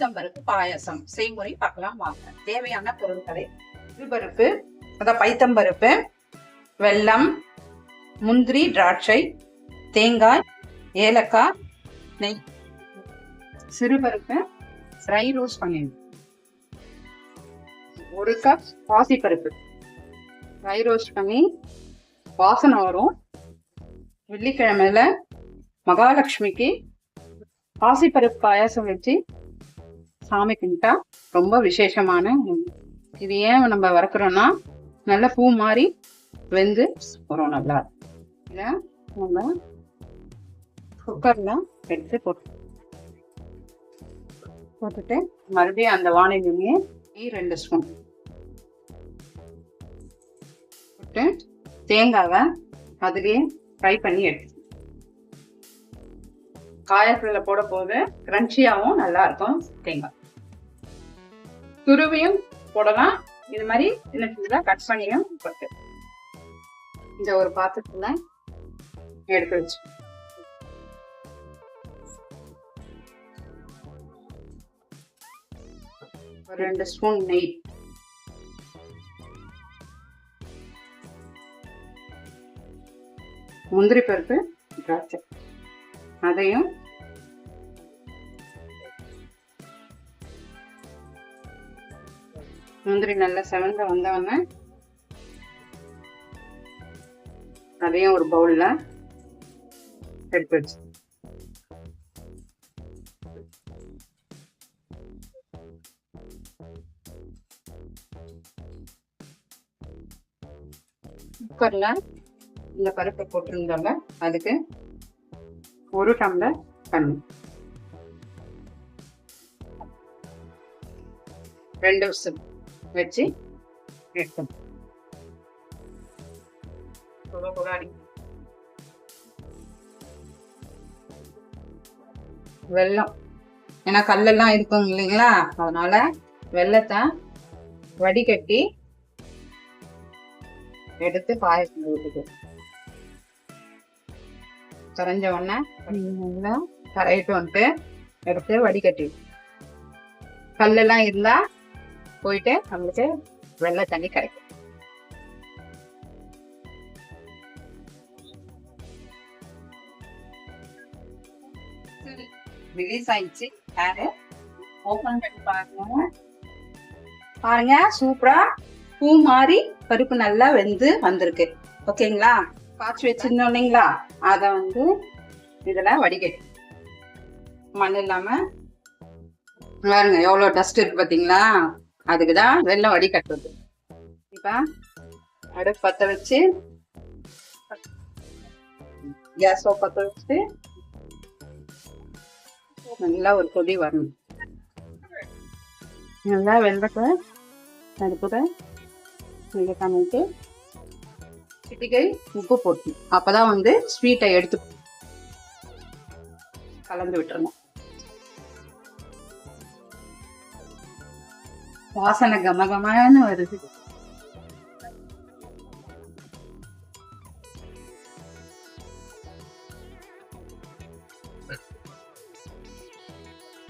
பைத்தம்பருப்பு பாயசம். செய்முறை பார்க்கலாம் வாங்க. தேவையான பொருட்களை. பருப்பு அதான் பைத்தம்பருப்பு வெல்லம் முந்திரி திராட்சை தேங்காய் ஏலக்காய் நெய். சிறுபருப்பு ஃப்ரை ரோஸ் பண்ணிடணும். ஒரு கப் பாசிப்பருப்பு ஃப்ரை ரோஸ்ட் பண்ணி வாசனை வரும். வெள்ளிக்கிழமையில மகாலட்சுமிக்கு பாசிப்பருப்பு பாயாசம் வச்சு சாமி கும்பிட்டா ரொம்ப விசேஷமான இது. ஏன் நம்ம வறுக்கிறோம்னா நல்ல பூ மாதிரி வெந்து வரும் நல்லா. இதை நம்ம குக்கரில் எடுத்து போட்டு போட்டுட்டு மறுபடியும் அந்த வானிலையே ரெண்டு ஸ்பூன் போட்டு தேங்காவை அதுலேயே ஃப்ரை பண்ணி எடுத்து. காயக்குள்ள போட போது கிரன்ச்சியாகவும் நல்லா இருக்கும் தேங்காய். துருவியும் போடலாம். இது மாதிரி சின்ன சின்னதா கட் பண்ணியும் போட்டு. இந்த ஒரு பாத்திரத்துல எடுத்து வச்சு. ஒரு ரெண்டு ஸ்பூன் நெய். முந்திரி பருப்பு திராட்சை. அதையும் முந்திரி நல்லா செவந்து வந்தவொடனே அதையும் ஒரு பவுலில் எடுத்து வச்சு. குக்கரில் இந்த பருப்பை போட்டிருந்தோம்ல அதுக்கு ஒரு டம்ளர் தண்ணி. ரெண்டு விசில். வச்சு எடுக்கணும். வெல்லம் ஏன்னா கல்லெல்லாம் இருக்கும் இல்லைங்களா? அதனால வெல்லத்தை வடிகட்டி எடுத்து பாயசம் ஊற்றுது கரைஞ்ச உடனே கரையிட்டு வந்துட்டு எடுத்து வடிகட்டி. கல்லெல்லாம் இருந்தா போயிட்டு நம்மளுக்கு வெள்ளை தண்ணி கிடைக்கும் ரிலீஸ் ஆயிடுச்சு. ஹேரு ஓபன் பண்ணி பாருங்க. பாருங்க சூப்பரா. பூ மாதிரி பருப்பு நல்லா வெந்து வந்திருக்கு. ஓகேங்களா? காய்ச்சி வச்சிருந்தோம் இல்லைங்களா? அதை வந்து இதில் வடிகட்டி. மண் இல்லாமல் பாருங்க எவ்வளோ டஸ்ட் இருக்கு பார்த்தீங்களா? அதுக்கு தான் வெள்ளம் வடிகட்டுறது இப்போ அடுப்பு பத்த வச்சு கேஸ் பத்த வச்சு நல்லா ஒரு கொதி வரணும். நல்லா வெள்ளத்தை அடுப்புல நல்லா பண்ணிட்டு சிட்டிகை உப்பு போட்டு. அப்போதான் வந்து ஸ்வீட்டை எடுத்து கலந்து விட்டுறணும். வாசனை கமகமான்னு வருது.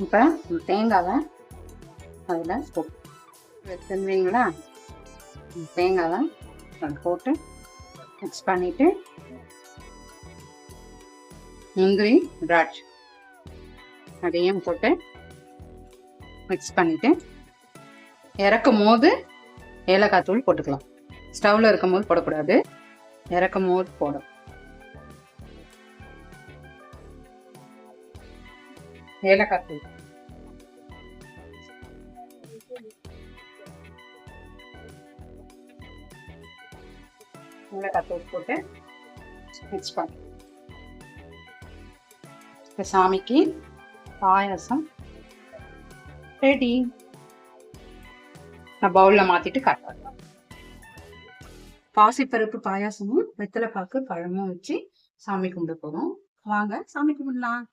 இப்ப தேங்காவை அதுல போட்டு வச்சிருந்தீங்களா? தேங்காவை போட்டு மிக்ஸ் பண்ணிட்டு முந்திரி திராட்சை அதையும் போட்டு மிக்ஸ் பண்ணிட்டு இறக்கும் போது ஏலக்காய் தூள் போட்டுக்கலாம். ஸ்டவ்வில் இருக்கும் போது போடக்கூடாது. இறக்கும் போது போடும். ஏலக்காய் தூள். ஏலக்காய் தூள் போட்டு மிக்ஸ் பண்ணி இப்போ சாமிக்கு பாயாசம் ரெடி நான் பவுல்ல மாத்திட்டு காட்டுறேன் பாசிப்பருப்பு பாயாசமும் வெத்தலை பாக்கு பழமும் வச்சு சாமி கும்பிட போகிறோம் வாங்க சாமி கும்பிடலாம்.